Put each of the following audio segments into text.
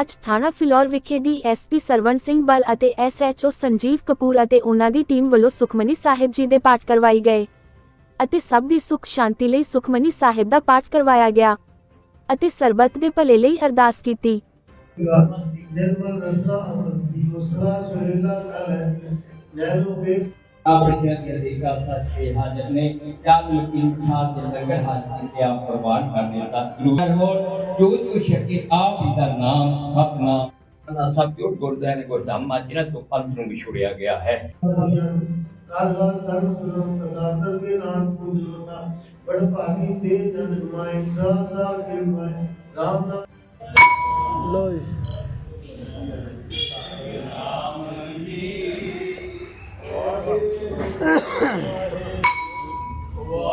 ਅੱਜ ਥਾਣਾ ਫਿਲੌਰ ਵਿਖੇ ਡੀਐਸਪੀ ਸਰਵਣ ਸਿੰਘ ਬਲ ਅਤੇ ਐਸਐਚਓ ਸੰਜੀਵ ਕਪੂਰ ਅਤੇ ਉਹਨਾਂ ਦੀ ਟੀਮ ਵੱਲੋਂ ਸੁਖਮਨੀ ਸਾਹਿਬ ਜੀ ਦੇ ਪਾਠ ਕਰਵਾਈ ਗਏ ਅਤੇ ਸਭ ਦੀ ਸੁਖ ਸ਼ਾਂਤੀ ਲਈ ਸੁਖਮਨੀ ਸਾਹਿਬ ਦਾ ਪਾਠ ਕਰਵਾਇਆ ਗਿਆ ਅਤੇ ਸਰਬਤ ਦੇ ਭਲੇ ਲਈ ਅਰਦਾਸ ਕੀਤੀ। ਆਪਣੀਆਂ ਦੀ ਖਾਲਸਾ ਛੇ ਹਾਜ਼ਰ ਨੇ। ਚਾਲ ਮਕੀਨ ਖਾਸ ਦੇ ਲੰਗਰ ਹਾਜ਼ਰ ਤੇ ਆਪ ਪ੍ਰਵਾਨ ਕਰਨੇ ਦਾ ਜ਼ਰੂਰ। ਹੋਰ ਜੋ ਜੋ ਸ਼ਕੀਰ ਆਪ ਜੀ ਦਾ ਨਾਮ ਖਤਨਾ ਨਾ ਸਭ ਜੋ ਗੁਰਦਾਨ ਨੇ ਗੁਰਦਾਮ ਮਾਜਰਾ ਤੋਂ ਪੰਥ ਨੂੰ ਵਿਛੋੜਿਆ ਗਿਆ ਹੈ। ਰਾਜਵਾਨ ਕਰਮ ਸਰਮ ਪ੍ਰਸਾਦ ਕੇ ਨਾਮ ਪੂਜਨਾ ਬੜ ਭਾਗੀ ਤੇ ਜਨ ਮਾਇ ਸਾ ਸਾ ਕੇ ਮਾਇ ਰਾਮ ਨਾਮ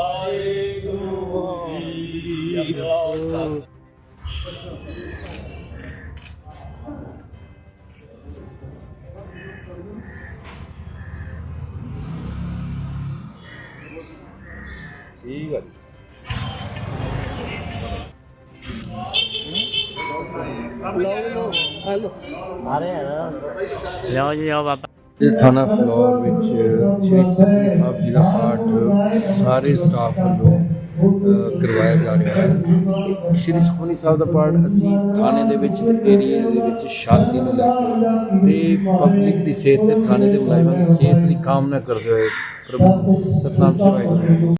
ਵਾਹਿਗੁਰੂ ਜੀ ਕਾ ਖਾਲਸਾ ਠੀਕ ਆ ਜੀ। ਲਓ ਲਓ ਹਲੋ ਮਾਰੇ ਆ ਲਓ ਜੀ ਆਓ ਬਾਬਾ। ਇਹ ਥਾਣਾ ਫਲੋਰ ਵਿੱਚ ਸ਼੍ਰੀ ਸੁਖਮਨੀ ਸਾਹਿਬ ਜੀ ਦਾ ਪਾਠ ਸਾਰੇ ਸਟਾਫ ਵੱਲੋਂ ਕਰਵਾਇਆ ਜਾ ਰਿਹਾ ਹੈ। ਸ਼੍ਰੀ ਸੁਖਮਨੀ ਸਾਹਿਬ ਦਾ ਪਾਠ ਅਸੀਂ ਥਾਣੇ ਦੇ ਵਿੱਚ ਏਰੀਏ ਦੇ ਵਿੱਚ ਸ਼ਾਂਤੀ ਨੂੰ ਲੈ ਕੇ ਤੇ ਪਬਲਿਕ ਦੀ ਸਿਹਤ ਤੇ ਥਾਣੇ ਦੇ ਮੁਲਾਜ਼ਮਾਂ ਦੀ ਸਿਹਤ ਦੀ ਕਾਮਨਾ ਕਰਦੇ ਹੋਏ ਪ੍ਰਭੂ ਸਤਨਾਮ ਸ਼ਿਵਾਏ